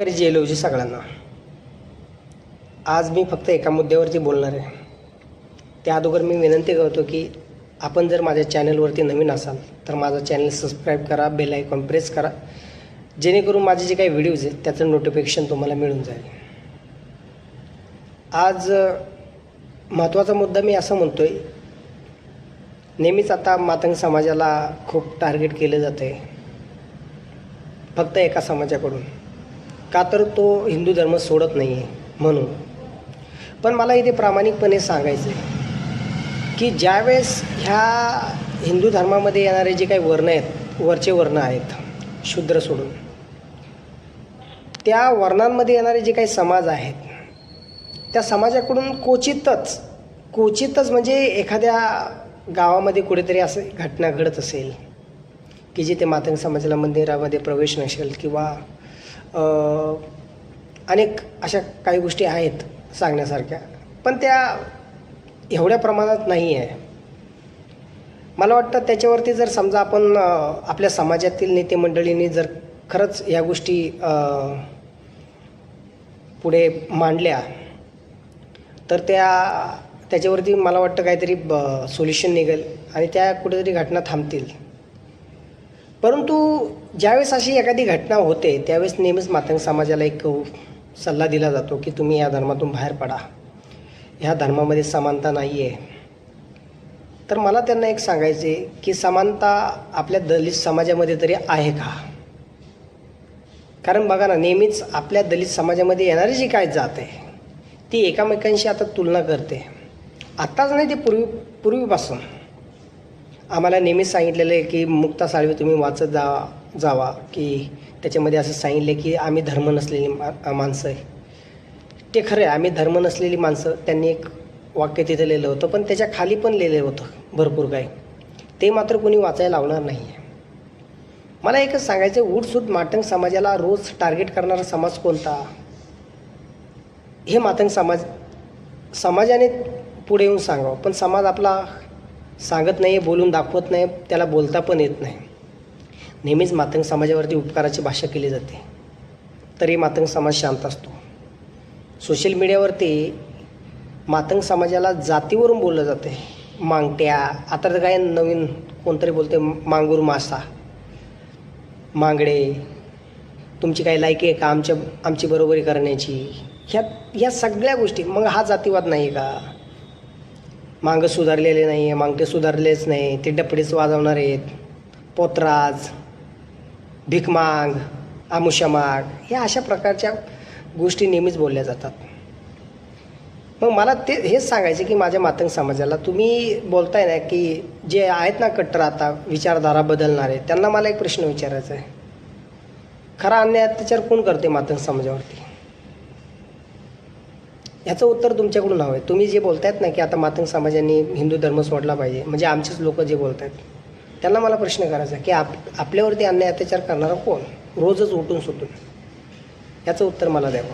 तरी जेलवजी सगळ्यांना. आज मी फक्त एका मुद्द्यावरती बोलणार आहे. त्या अगोदर मी विनंती करतो की आपण जर माझ्या चॅनलवरती नवीन असाल तर माझा चॅनल सबस्क्राईब करा बेल आयकॉन प्रेस करा. जेणेकरून माझे जे काही व्हिडिओज आहेत त्याचं नोटिफिकेशन तुम्हाला मिळून जाईल. आज महत्त्वाचा मुद्दा मी असं म्हणतो आहे नेहमीच आता मातंग समाजाला खूप टार्गेट केलं जातं आहे फक्त एका समाजाकडून. का तर तो हिंदू धर्म सोडत नाही आहे म्हणून. पण मला इथे प्रामाणिकपणे सांगायचं आहे की ज्यावेळेस ह्या हिंदू धर्मामध्ये येणारे जे काही वर्ण आहेत वरचे वर्ण आहेत शूद्र सोडून त्या वर्णांमध्ये येणारे जे काही समाज आहेत त्या समाजाकडून क्वचितच क्वचितच म्हणजे एखाद्या गावामध्ये कुठेतरी असं घटना घडत असेल की जिथे मातंग समाजाला मंदिरामध्ये प्रवेश नसेल किंवा अनेक अशा काही गोष्टी आहेत सांगण्यासारख्या पण त्या एवढ्या प्रमाणात नाही आहे. मला वाटतं त्याच्यावरती जर समजा आपण आपल्या समाजातील नेते मंडळींनी जर खरंच या गोष्टी पुढे मांडल्या तर त्या त्याच्यावरती मला वाटतं काहीतरी ब सोल्युशन निघेल आणि त्या कुठेतरी घटना थांबतील. परंतु ज्यावेळेस अशी एखादी घटना होते त्यावेळेस नेहमीच मातंग समाजाला एक सल्ला दिला जातो की तुम्ही या धर्मातून बाहेर पडा. ह्या धर्मामध्ये समानता नाही आहे तर मला त्यांना एक सांगायचे की समानता आपल्या दलित समाजामध्ये तरी आहे का? कारण बघा ना नेहमीच आपल्या दलित समाजामध्ये येणारी जी काय जात आहे ती एकामेकांशी आता तुलना करते. आत्ताच नाही ते पूर्वी पूर्वीपासून. आम्हाला नेहमीच सांगितलेलं आहे की मुक्ता साळवे तुम्ही वाचत जा जावा की त्याच्यामध्ये असं सांगितले की आम्ही धर्म नसलेली मा माणसं आहे. ते खरं आहे आम्ही धर्म नसलेली माणसं त्यांनी एक वाक्य तिथे लिहिलं होतं पण त्याच्याखाली पण लिहिलं होतं भरपूर काही. ते मात्र कोणी वाचायला लावणार नाही आहे मला एकच सांगायचं उठसूट माटंग समाजाला रोज टार्गेट करणारा समाज कोणता? हे मातंग समाज समाजाने पुढे येऊन सांगावं पण समाज आपला सांगत नाही बोलून दाखवत नाही त्याला बोलता पण येत नाही. नेहमीच मातंग समाजावरती उपकाराची भाषा केली जाते. तरी मातंग समाज शांत असतो. सोशल मीडियावरती मातंग समाजाला जातीवरून बोललं जाते. मांगट्या आता तर काय नवीन कोणतरी बोलते मांगूर मासा मांगडे तुमची काही लायकी आहे का आमच्या आमची बरोबरी करण्याची? ह्या ह्या सगळ्या गोष्टी. मग हा जातीवाद नाही आहे का? मांग सुधारलेले नाही आहे मांगटे सुधारलेच नाही. ते डपडेच वाजवणार आहेत. पोतराज भिकमांग आमुषमाग ह्या अशा प्रकारच्या गोष्टी नेहमीच बोलल्या जातात. मग मला ते हेच सांगायचं की माझ्या मातंग समाजाला तुम्ही बोलताय ना की जे आहेत ना कट्टर आता विचारधारा बदलणारे त्यांना मला एक प्रश्न विचारायचा आहे. खरा अन्याय अत्याचार कोण करते मातंग समाजावरती? ह्याचं उत्तर तुमच्याकडून हवं आहे तुम्ही जे बोलतायत ना की आता मातंग समाजाने हिंदू धर्म सोडला पाहिजे म्हणजे आमचेच लोक जे बोलत आहेत त्यांना मला प्रश्न करायचा की आप आपल्यावरती अन्याय अत्याचार करणारा कोण? रोजच उठून सुटून. याचं उत्तर मला द्यावं.